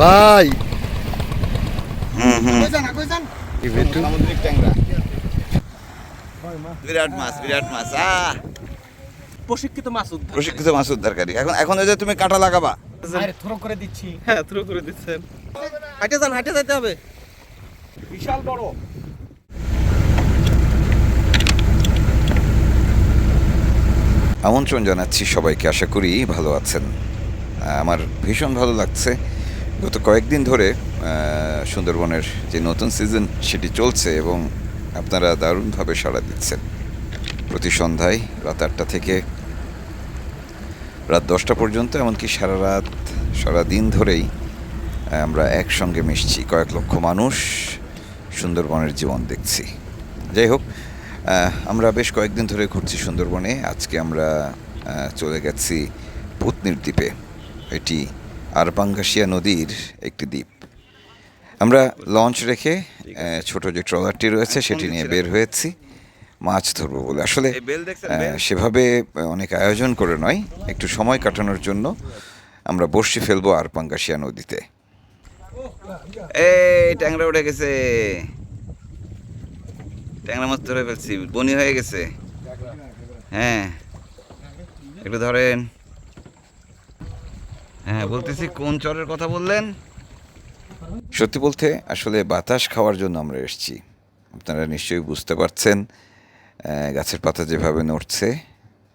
ভাই। বিরাট মাছ বিরাট মাছ আহ প্রশিক্ষিত মাছ উদ্ধার। প্রশিক্ষিত মাছ উদ্ধারকারী। এখন এখন ওই যে তুমি কাটা লাগাবা। থ্রো করে দিচ্ছি। হ্যাঁ থ্রো করে দিচ্ছেন। হাঁটে যান হাঁটে যেতে হবে। বিশাল বড়। আমন্ত্রণ জানাচ্ছি সবাইকে আশা করি ভালো আছেন। আমার ভীষণ ভালো লাগছে। গত কয়েকদিন ধরে সুন্দরবনের যে নতুন সিজন সেটি চলছে এবং আপনারা দারুণভাবে সাড়া দিচ্ছেন। প্রতি সন্ধ্যায় রাত আটটা থেকে রাত দশটা পর্যন্ত, এমনকি সারা রাত, সারা দিন ধরেই আমরা একসঙ্গে মিশছি। কয়েক লক্ষ মানুষ সুন্দরবনের জীবন দেখছি। যাই হোক আমরা বেশ কয়েকদিন ধরে ঘুরছি সুন্দরবনে। আজকে আমরা চলে গেছি পুতনির দ্বীপে। এটি আরবাঙ্গাসিয়া নদীর একটি দ্বীপ। আমরা লঞ্চ রেখে ছোট যে ট্রলারটি রয়েছে সেটি নিয়ে বের হয়েছি। মাছ ধরবো বলে। আসলে সেভাবে অনেক আয়োজন করে নয় একটু সময় কাটানোর জন্য আমরা বর্ষি ফেলব আরপাঙ্গাসিয়া নদীতে। এই ট্যাংরা উঠে গেছে। ট্যাংরা মাছ ধরে ফেলছি বনি হয়ে গেছে। হ্যাঁ একটু ধরেন। হ্যাঁ বলতেছি কোন চরের কথা বললেন? সত্যি বলতে আসলে বাতাস খাওয়ার জন্য আমরা এসেছি। আপনারা নিশ্চয়ই বুঝতে পারছেন গাছের পাতা যেভাবে নড়ছে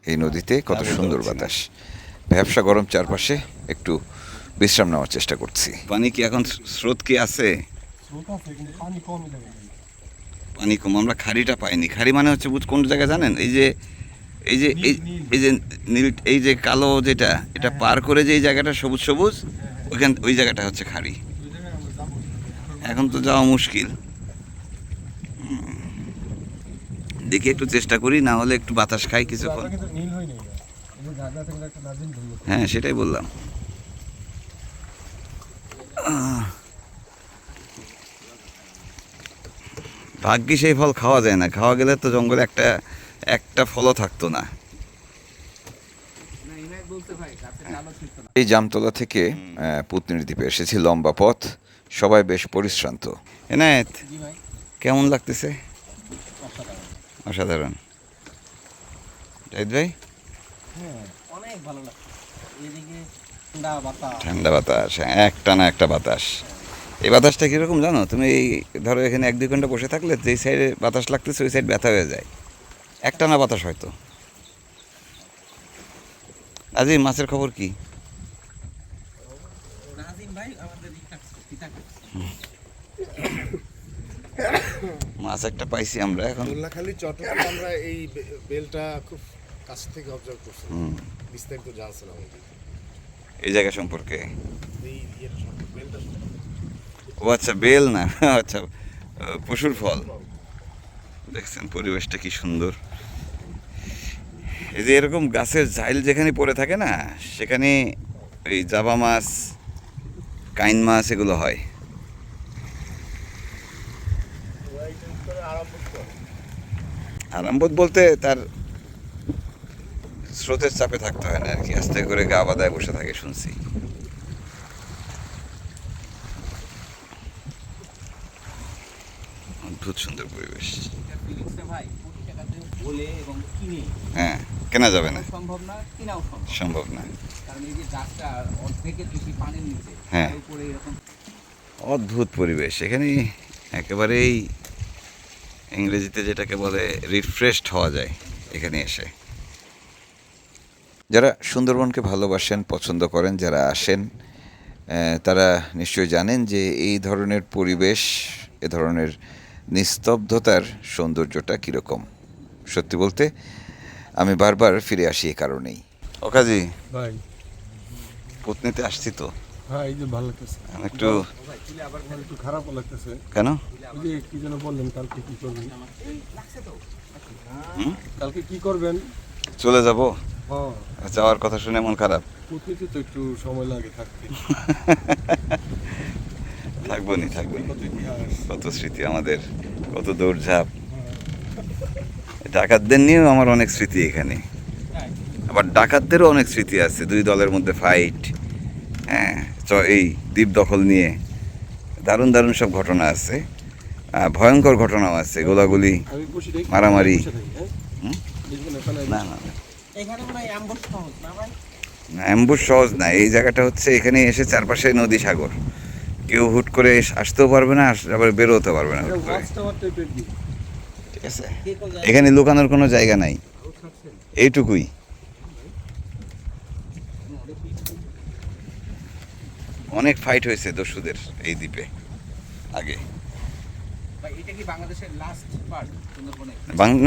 এই নদীতে কত সুন্দর বাতাস। ব্যবসা গরম চারপাশে একটু বিশ্রাম নেওয়ার চেষ্টা করছি। পানি কি এখন স্রোত কি আছে? পানি কম আমরা খাড়িটা পাইনি। খাড়ি মানে হচ্ছে বুঝ কোন জায়গায় জানেন? এই যে এই যে এই যে নীল এই যে কালো যেটা এটা পার করে যে এই জায়গাটা সবুজ সবুজ ওইখান ওই জায়গাটা হচ্ছে খাড়ি। এখন তো যাওয়া মুশকিল। দেখি একটু চেষ্টা করি না হলে একটু বাতাস খাই কিছুক্ষণ। হ্যাঁ সেটাই বললাম। ভাগ্যে সেই ফল খাওয়া যায় না। খাওয়া গেলে তো জঙ্গলে একটা একটা ফলও থাকতো না। এই জামতলা থেকে পুতনির দ্বীপে এসেছি লম্বা পথ। সবাই বেশ পরিশ্রান্ত। এনায়েত কেমন লাগতেছে? অসাধারণ। ভাই? অনেক ভালো ঠান্ডা বাতাস ঠান্ডা বাতাস হ্যাঁ একটা না একটা বাতাস। এই বাতাসটা কীরকম জানো? তুমি এই ধরো এখানে এক দুই ঘণ্টা বসে থাকলে যেই সাইডে বাতাস লাগতেছে ওই সাইড ব্যথা হয়ে যায়। একটা না বাতাস হয়তো। আজ এই মাছের খবর কি। মাছ একটা পাইছি আমরা এখন। খালি চট্টগ্রাম আমরা এই বেলটা খুব কাছ থেকে অবজার্ভ করছি। হুম, বিস্তারিত জানছিলাম এই জায়গা সম্পর্কে। ও আচ্ছা বেল না। আচ্ছা পশুর ফল। দেখছেন পরিবেশটা কি সুন্দর। এই যে এরকম গাছের ঝাইল যেখানে পড়ে থাকে না, সেখানে এই জাবা মাছ, কাইন মাছ এগুলো হয়। আরামবোধ বলতে তার স্রোতের চাপে থাকতে হয় না আর কি। আস্তে করে গা বাদায় বসে থাকে শুনছি। অদ্ভুত সুন্দর পরিবেশ হ্যাঁ কেনা যাবে না। সম্ভব না কিনাও সম্ভব। সম্ভব না। কারণ এই যে গাছটা অর্ধেকের বেশি পানির নিচে হ্যাঁ। উপরে এরকম অদ্ভুত পরিবেশ। এখানে একেবারেই ইংরেজিতে যেটাকে বলে রিফ্রেশড হওয়া যায় এখানে এসে। যারা সুন্দরবনকে ভালোবাসেন পছন্দ করেন যারা আসেন তারা নিশ্চয়ই জানেন যে এই ধরনের পরিবেশ এ ধরনের নিস্তব্ধতার সৌন্দর্যটা কীরকম? সত্যি বলতে আমি বারবার ফিরে আসি এই কারণেই। ওকাজি ভাই। পত্নীতে আসছি তো। ভাই এই যে ভালো লাগতেছে। একটু খারাপ লাগতেছে। কেন? ওই যে কি যেন বললেন কালকে কি করবেন? কালকে কি করবেন? চলে যাব? হ্যাঁ। যাওয়ার কথা শুনে মন খারাপ। প্রতিতে তো একটু সময় লাগে থাকতে। থাকব নি, থাকব কত স্মৃতি আমাদের, কত দৌড়ঝাঁপ। ডাকাতদের নিয়েও আমার অনেক স্মৃতি এখানে। আবার ডাকাতদেরও অনেক স্মৃতি আছে, দুই দলের মধ্যে ফাইট হ্যাঁ চ- এই দ্বীপ দখল নিয়ে। দারুণ দারুণ সব ঘটনা আছে। ভয়ঙ্কর ঘটনাও আছে, গোলাগুলি, মারামারি। না না অ্যাম্বুশ সহজ না, এই জায়গাটা হচ্ছে, এখানে এসে চারপাশে নদী সাগর। কেউ হুট করে আসতেও পারবে না আবার বেরোতে পারবে না? এখানে লুকানোর কোনো জায়গা নাই। এইটুকুই। অনেক ফাইট হয়েছে দস্যুদের এই দ্বীপে, আগে।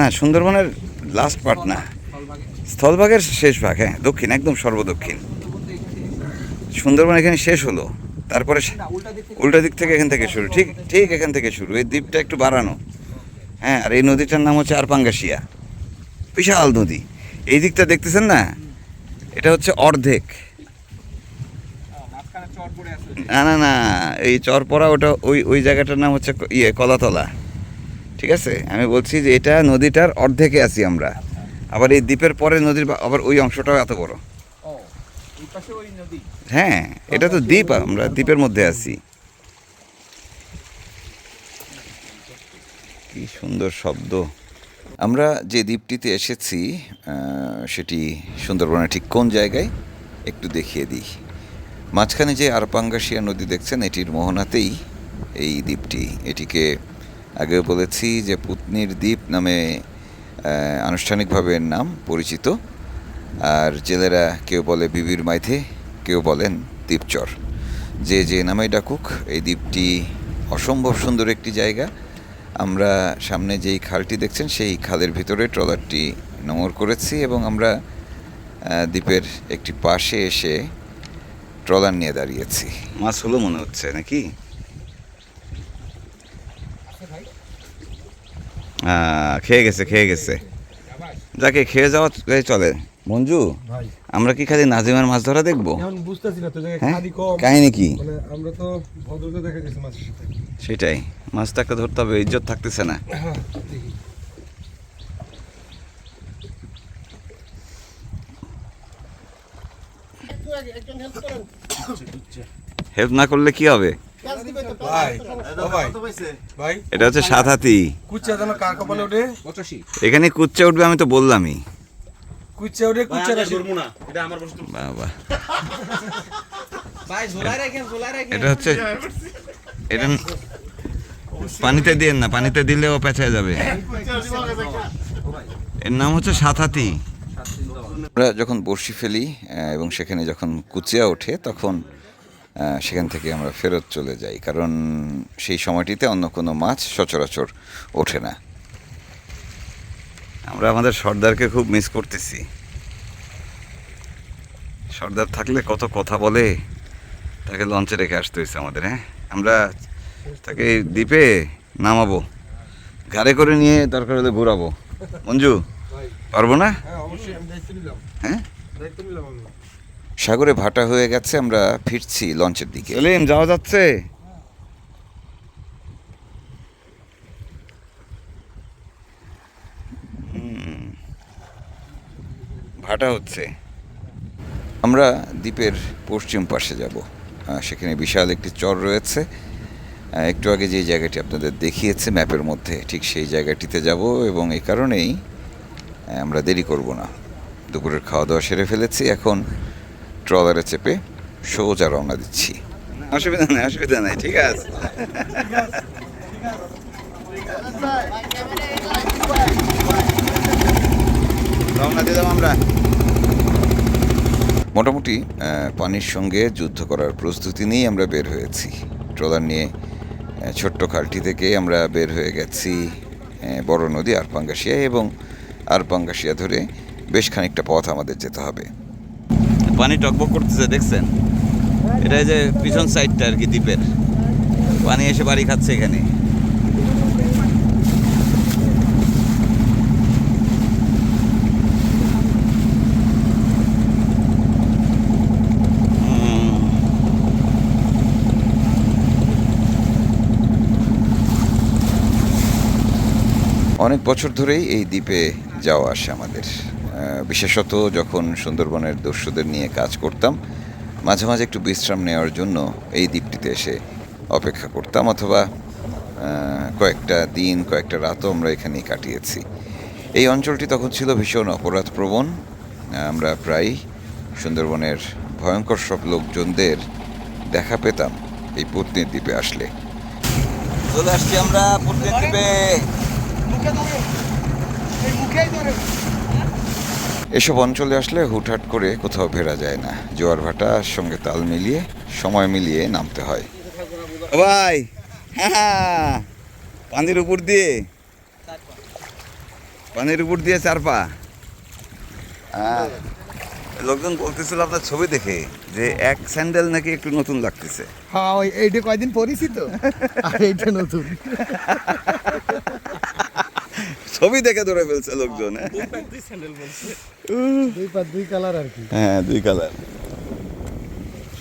না, সুন্দরবনের লাস্ট পার্ট না। স্থলভাগের শেষ ভাগ হ্যাঁ দক্ষিণ, একদম সর্বদক্ষিণ। সুন্দরবন এখানে শেষ হলো। তারপরে উল্টা দিক থেকে এখান থেকে শুরু। ঠিক ঠিক এখান থেকে শুরু। এই দ্বীপটা একটু বাড়ানো। হ্যাঁ আর এই নদীটার নাম হচ্ছে আরপাঙ্গাসিয়া বিশাল নদী। এই দিকটা দেখতেছেন না? এটা হচ্ছে অর্ধেক। না না না, এই চরপড়া ওটা ওই ওই জায়গাটার নাম হচ্ছে ইয়ে কলাতলা। ঠিক আছে? আমি বলছি যে এটা নদীটার অর্ধেকে আছি আমরা। আবার এই দ্বীপের পরে নদীর আবার ওই অংশটাও এত বড়। ওই নদী। হ্যাঁ এটা তো দ্বীপ, আমরা দ্বীপের মধ্যে আছি। কি সুন্দর শব্দ। আমরা যে দ্বীপটিতে এসেছি সেটি সুন্দরবনের ঠিক কোন জায়গায়? একটু দেখিয়ে দিই। মাঝখানে যে আরপাঙ্গাসিয়া নদী দেখছেন, এটির মোহনাতেই এই দ্বীপটি। এটিকে আগেও বলেছি যে পুতনির দ্বীপ নামে আনুষ্ঠানিকভাবে নাম পরিচিত। আর জেলেরা কেউ বলে বিবির মাইথে। কেউ বলেন দ্বীপচর। যে যে নামে ডাকুক এই দ্বীপটি অসম্ভব সুন্দর একটি জায়গা। আমরা সামনে যেই খালটি দেখছেন সেই খালের ভিতরে ট্রলারটি নোঙর করেছি এবং আমরা দ্বীপের একটি পাশে এসে ট্রলার নিয়ে দাঁড়িয়েছি। মাছ হলো মনে হচ্ছে নাকি? আহ, খেয়ে গেছে খেয়ে গেছে। যাকে খেয়ে যাওয়া চলে। মঞ্জু? ভাই। আমরা কি খালি নাজিমার মাছ ধরা দেখব? হ্যাঁ? খালি কম। কাহিনী কি? মানে আমরা তো ভদ্রতা দেখা গেছে মাছের সাথে। সেটাই মাছটাকে ধরতে হবে ইজ্জত থাকতেছে না। হ্যাঁ হেল্প না করলে কি হবে? ভাই ও ভাই ভাই। এটা হচ্ছে সাত হাতি। কুচ্চা যেন কার কপালে ওঠে? এখানে কুচ্চে উঠবে আমি তো বললামই। ওঠে কুচ্চা রাশি বাবা। ভাই ঝোলাই রাখেন ঝোলাই রাখেন। এটা হচ্ছে এটা পানিতে দিয়েন না পানিতে দিলেও পেঁচায় যাবে। এর নাম হচ্ছে সাত হাতি আমরা যখন বড়শি ফেলি এবং সেখানে যখন কুচিয়া ওঠে তখন সেখান থেকে আমরা ফেরত চলে যাই কারণ সেই সময়টিতে অন্য কোনো মাছ সচরাচর ওঠে না। আমরা আমাদের সর্দারকে খুব মিস করতেছি। সর্দার থাকলে কত কথা বলে তাকে লঞ্চে রেখে আসতে হয়েছে আমাদের হ্যাঁ? আমরা তাকে দ্বীপে নামাবো ঘাড়ে করে নিয়ে দরকার হলে ঘুরাবো। মঞ্জু পারব না? হ্যাঁ অবশ্যই আমি দায়িত্ব নিলাম। হ্যাঁ? সাগরে ভাটা হয়ে গেছে আমরা ফিরছি লঞ্চের দিকে। সেলিম যাওয়া যাচ্ছে? ভাটা হচ্ছে। আমরা দ্বীপের পশ্চিম পাশে যাব। সেখানে বিশাল একটি চর রয়েছে। একটু আগে যে জায়গাটি আপনাদের দেখিয়েছে ম্যাপের মধ্যে ঠিক সেই জায়গাটিতে যাব এবং এই কারণেই আমরা দেরি করব না। দুপুরের খাওয়া দাওয়া সেরে ফেলেছি। এখন ট্রলারে চেপে সোজা রওনা দিচ্ছি। অসুবিধা নেই অসুবিধা নেই ঠিক আছে। রওনা দিলাম আমরা। মোটামুটি পানির সঙ্গে যুদ্ধ করার প্রস্তুতি নিয়েই আমরা বের হয়েছি। ট্রলার নিয়ে ছোট্ট খালটি থেকে আমরা বের হয়ে গেছি বড় নদী আরপাঙ্গাসিয়া এবং আরপাঙ্গাসিয়া ধরে বেশ খানিকটা পথ আমাদের যেতে হবে। পানি টকবক করতেছে দেখছেন? এটা যে পিছন সাইডটা আর কি দ্বীপের। পানি এসে বাড়ি খাচ্ছে এখানে হুম। অনেক বছর ধরেই এই দ্বীপে যাওয়া আসে আমাদের। বিশেষত যখন সুন্দরবনের দস্যুদের নিয়ে কাজ করতাম, মাঝে মাঝে একটু বিশ্রাম নেওয়ার জন্য এই দ্বীপটিতে এসে অপেক্ষা করতাম অথবা কয়েকটা দিন, কয়েকটা রাতও আমরা এখানেই কাটিয়েছি। এই অঞ্চলটি তখন ছিল ভীষণ অপরাধপ্রবণ। আমরা প্রায় সুন্দরবনের ভয়ঙ্কর সব লোকজনদের দেখা পেতাম এই পত্নীর দ্বীপে আসলে। চলে আসছি আমরা পত্নীর দ্বীপে। এসব অঞ্চলে আসলে হুটহাট করে কোথাও ফেরা যায় না। জোয়ার ভাটার সঙ্গে তাল মিলিয়ে সময় মিলিয়ে নামতে হয়। ভাই হ্যাঁ পানির উপর দিয়ে। পানির উপর দিয়ে চার পা হ্যাঁ। লোকজন বলতেছিল আপনার ছবি দেখে যে এক স্যান্ডেল নাকি একটু নতুন লাগতেছে। হ্যাঁ এইটা কয়দিন পরিচিত আর এইটা নতুন। ছবি দেখে ধরে ফেলছে লোকজন হ্যাঁ? দুই কালার আর কি। হ্যাঁ দুই কালার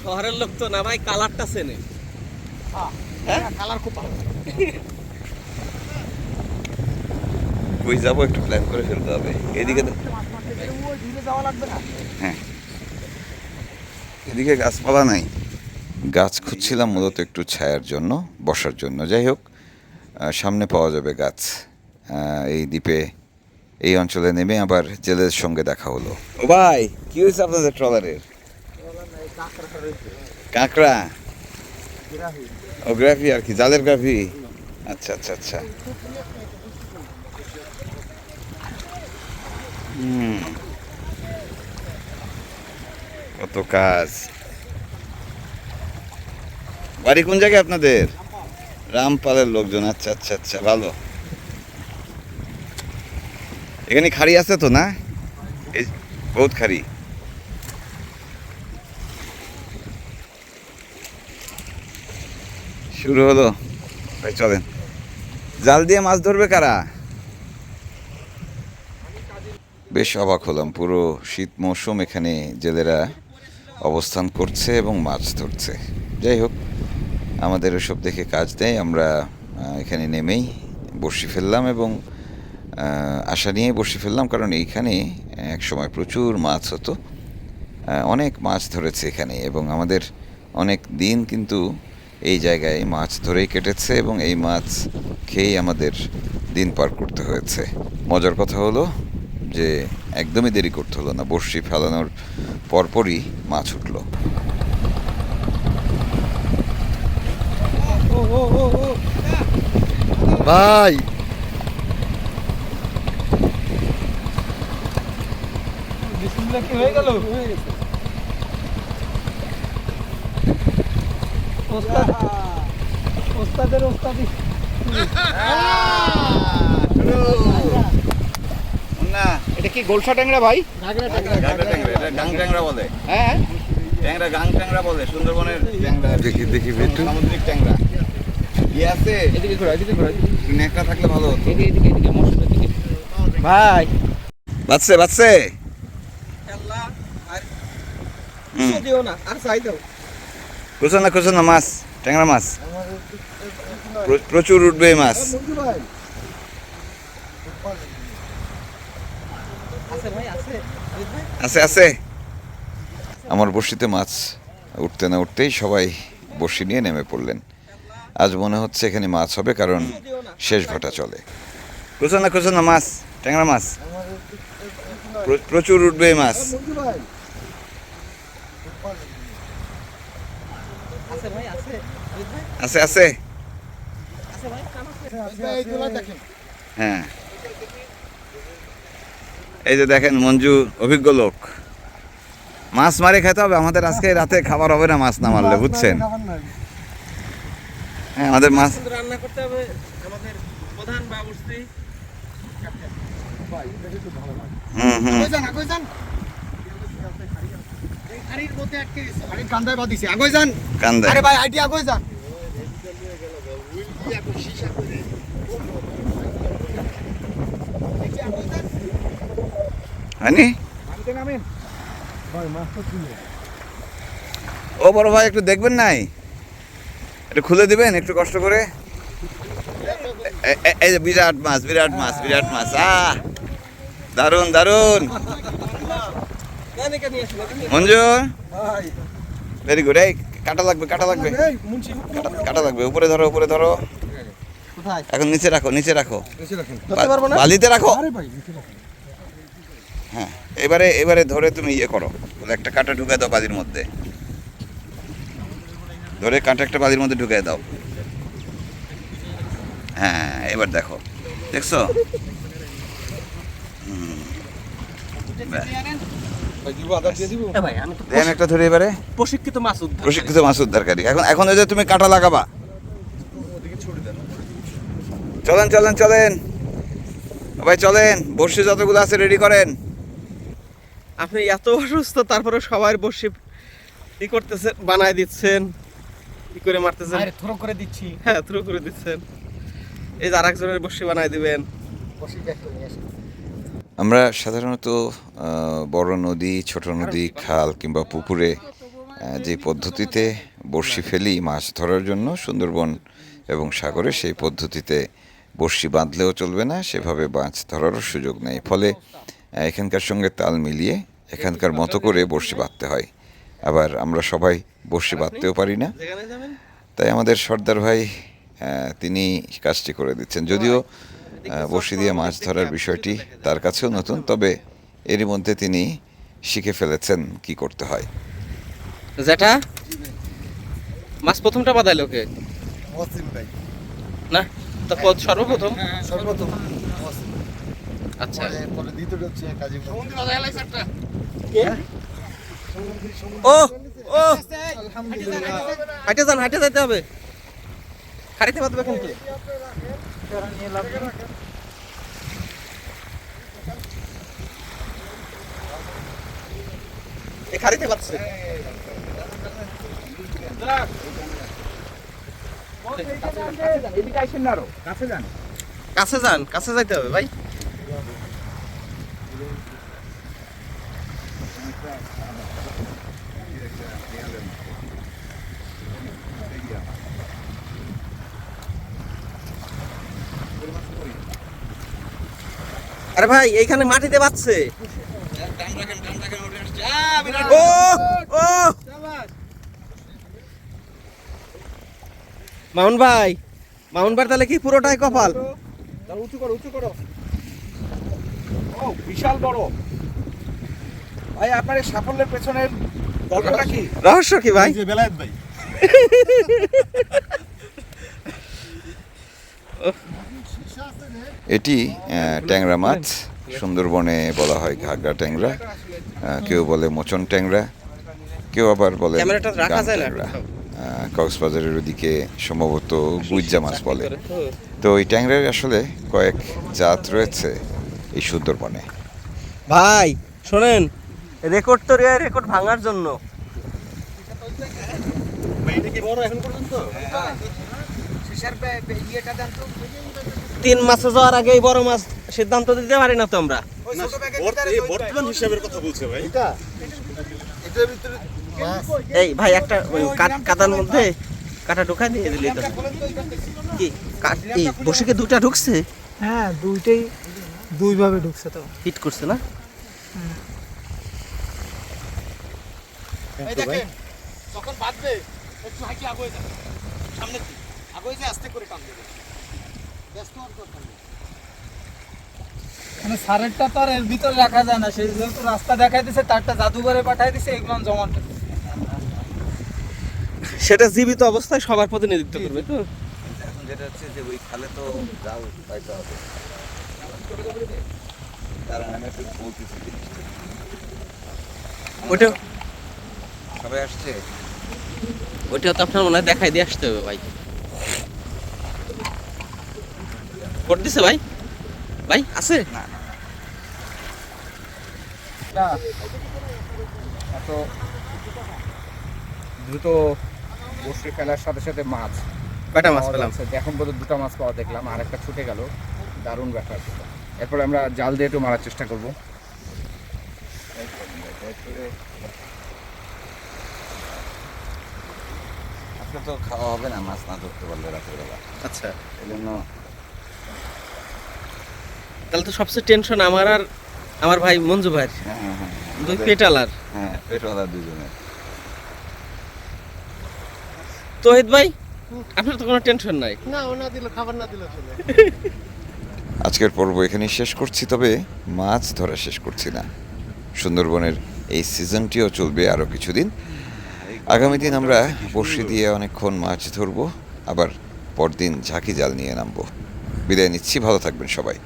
শহরের লোক তো না ভাই কালারটা চেনে। কালার খুব ভালো। কই যাব একটু প্ল্যান করে ফেলতে হবে। এদিকে তো- ওই দূরে যাওয়া লাগবে না হ্যাঁ। এদিকে গাছপালা নাই। গাছ খুঁজছিলাম মূলত একটু ছায়ার জন্য বসার জন্য। যাই হোক সামনে পাওয়া যাবে গাছ। এই দ্বীপে, এই অঞ্চলে নেমে আবার জেলের সঙ্গে দেখা হলো। ও ভাই, কি হয়েছে আপনাদের ট্রলারের কাঁকড়া? ও গ্রাফি আর কি, জালের গ্রাফি? আচ্ছা আচ্ছা আচ্ছা। কত কাজ। বাড়ি কোন জায়গায় আপনাদের? রামপালের লোকজন আচ্ছা আচ্ছা আচ্ছা ভালো। এখানে খাড়ি আছে তো, না? বহুত খাড়ি। শুরু হলো। ভাই চলেন। জাল দিয়ে মাছ ধরবে কারা? বেশ অবাক হলাম, পুরো শীত মৌসুম এখানে জেলেরা অবস্থান করছে এবং মাছ ধরছে। যাই হোক, আমাদের ওসব দেখে কাজ দেয় আমরা এখানে নেমেই বসি ফেললাম এবং আশা নিয়ে বসে ফেললাম, কারণ এইখানে এক সময় প্রচুর মাছ হতো। অনেক মাছ ধরেছে এখানে এবং আমাদের অনেক দিন কিন্তু এই জায়গায় মাছ ধরেই কেটেছে এবং এই মাছ খেয়েই আমাদের দিন পার করতে হয়েছে। মজার কথা হলো যে একদমই দেরি করতে হলো না, বড়শি ফেলানোর পরপরই মাছ উঠল। ভাই! কি হয়ে গেল? ওস্তাদ ওস্তাদের ওস্তাদি। না এটা কি গোলসা ট্যাংরা ভাই? গাং ট্যাংরা বলে হ্যাঁ ট্যাংরা গাং ট্যাংরা বলে সুন্দরবনের ট্যাংরা। দেখি দেখি সামুদ্রিক ট্যাংরা। আছে? এদিকে ঘোরা এদিকে ঘোরা। থাকলে ভালো হতো। এদিকে এদিকে এদিকে মশলার দিকে। ভাই। বাচ্চে বাচ্চে হুম। না না মাছ ট্যাংরা মাছ। প্রচুর উঠবে এই মাছ। আছে আছে। আছে আছে। আমার বড়শিতে মাছ উঠতে না উঠতেই সবাই বড়শি নিয়ে নেমে পড়লেন। আজ মনে হচ্ছে এখানে মাছ হবে কারণ শেষ ভাটা চলে। খুঁজো না খুঁজো না মাছ ট্যাংরা মাছ। প্রচুর উঠবে এই মাছ। আছে আছে। আছে আছে। আছে ভাই কাম আছে। এইগুলো দেখেন। হ্যাঁ। এই যে দেখেন মঞ্জু অভিজ্ঞ লোক। মাছ মারে খেতে হবে আমাদের আজকে রাতে খাবার হবে না মাছ না মারলে বুঝছেন? হ্যাঁ আমাদের মাছ রান্না করতে হবে আমাদের প্রধান বাবুর্চি হুম হুম। ও বড় ভাই একটু দেখবেন নাই? একটু খুলে দিবেন একটু কষ্ট করে? এই যে বিরাট মাছ বিরাট মাছ বিরাট মাছ আহ! দারুণ দারুণ কেন কেন নিয়ে আসলে মঞ্জু? ভেরি গুড এই কাটা লাগবে কাটা লাগবে। কাটা- কাটা লাগবে উপরে ধরো উপরে ধরো। এখন নিচে রাখো নিচে রাখো। বালিতে রাখো। হ্যাঁ এবারে এবারে ধরে তুমি ইয়ে করো। একটা কাঁটা ঢুকে দাও বালির মধ্যে। ধরে কাঁটা একটা বালির মধ্যে ঢুকে দাও। হ্যাঁ এবার দেখো। দেখছ হুম। ব্যাস। এ ভাই আমি তো দেন একটা ধরে এবারে। প্রশিক্ষিত মাছ উদ্ধার প্রশিক্ষিত মাছ উদ্ধারকারী। এখন এখন ওই যে তুমি কাঁটা লাগাবা। চলেন চলেন চলেন। ভাই চলেন। বর্ষি যতগুলো আছে রেডি করেন। আপনি এত অসুস্থ তারপরে সবার বসে ই করতেছেন বানায় দিচ্ছেন কি করে মারতেছেন। আরে থ্রো করে দিচ্ছি। হ্যাঁ থ্রু করে দিচ্ছেন। এই যে আরেকজনের বসে বানায় দিবেন ব্যাগ করে নিয়ে আসি আমরা সাধারণত বড় নদী, ছোট নদী, খাল কিংবা পুকুরে যে পদ্ধতিতে বড়শি ফেলি মাছ ধরার জন্য সুন্দরবন এবং সাগরে, সেই পদ্ধতিতে বড়শি বাঁধলেও চলবে না, সেভাবে মাছ ধরারও সুযোগ নেই। ফলে এখানকার সঙ্গে তাল মিলিয়ে এখানকার মতো করে বড়শি বাঁধতে হয়। আবার আমরা সবাই বড়শি বাঁধতেও পারি না। তাই আমাদের সর্দার ভাই তিনি কাজটি করে দিচ্ছেন। যদিও বড়শি দিয়ে মাছ ধরার বিষয়টি তার কাছেও নতুন তবে এরই মধ্যে তিনি শিখে ফেলেছেন কি করতে হয়। যেটা মাছ প্রথমটা বাদাইলো কে না তো পদ- সর্বপ্রথম? সর্বপ্রথম। আচ্ছা। পরে পরে দ্বিতীয়টা হচ্ছে কাজী ও ও। হাইটে যান হাইটে যাইতে হবে। খাড়িতে বাঁধবে কিন্তু খাড়িতে বাঁধছে কাছে যান কাছে যাইতে হবে ভাই। আরে ভাই এইখানে মাটিতে বাচ্ছে ও ও মাউন ভাই মাউন ভাই তাহলে কি পুরোটাই কপাল? উঁচু করো উঁচু করো। ও বিশাল বড়। ভাই আপনার সাফল্যের পেছনের গল্পটা কি? রহস্য কি ভাই? যে বেলায়েত ভাই। এটি ট্যাংরা মাছ। সুন্দরবনে বলা হয় ঘাগরা ট্যাংরা কেউ বলে মোচন ট্যাংরা কেউ আবার বলে ক্যামেরাটা রাখা গাং যায় না? ট্যাংরা। কক্সবাজারের ওদিকে সম্ভবত গুইজ্জা মাছ বলে। তো এই ট্যাংরার আসলে কয়েক জাত রয়েছে এই সুন্দরবনে। ভাই শোনেন রেকর্ড তো রেকর্ড ভাঙার জন্য। তিন মাসে যাওয়ার আগে এই বড় মাছ সিদ্ধান্ত দিতে পারি না তো আমরা। বর্তমান হিসাবের কথা বলছে ভাই। এটা? এটার ভিতরে মাছ। এই ভাই একটা কাদার মধ্যে কাটা ঢোকাই দিয়ে দিলি তো। কি? কাট এই বসিকে দুটা ঢুকছে? হ্যাঁ দুইটাই দুইভাবে ঢুকছে তো। হিট করছে না? এই দেখেন যখন বাঁধবে একটু হাঁটি আগে যাবে। সামনে আগে যে আস্তে করে টান দেবে ব্যস্ত হওয়ার দরকার নেই। মানে সারেরটা তো আর এর ভিতরে রাখা যায় না। সেই যেহেতু রাস্তা দেখাই দিছে তারটা জাদুঘরে পাঠাই দিছে এগুলো জমা সেটা জীবিত অবস্থায় সবার প্রতিনিধিত্ব করবে তো? এখন যেটা হচ্ছে যে ওই খালে তো জাল পাইতে হবে। কারণ আমি একটু বলতেছি। ওটা সবাই আসছে? ওইটা তো আপনার মনে হয় দেখাই দিয়ে আসতে হবে ভাই। ভোট দিছে ভাই? ভাই আছে? এত দ্রুত বসে ফেলার সাথে সাথে মাছ কয়টা মাছ পেলাম? এখন পর্যন্ত দুটো মাছ পাওয়া দেখলাম আর একটা ছুটে গেল। দারুণ ব্যাপার। এরপরে আমরা জাল দিয়ে একটু মারার চেষ্টা করব। আজকে তো খাওয়া হবে না মাছ না ধরতে পারলে রাতের বেলা আচ্ছা। এই জন্য তাহলে তো সবচেয়ে টেনশন আমার আর আমার ভাই মঞ্জু ভাই হ্যাঁ হ্যাঁ হ্যাঁ দুই পেটালার। হ্যাঁ পেটওয়ালা দুজনের তহিদ ভাই আপনার তো কোনো টেনশন নাই। না ও না দিলে খাবার না দিলে চলে। আজকের পর্ব এখানেই শেষ করছি তবে মাছ ধরা শেষ করছি না। সুন্দরবনের এই সিজনটিও চলবে আরও কিছুদিন। আগামী দিন আমরা বড়শি দিয়ে অনেকক্ষণ মাছ ধরবো আবার পরদিন ঝাঁকি জাল নিয়ে নামবো। বিদায় নিচ্ছি ভালো থাকবেন সবাই।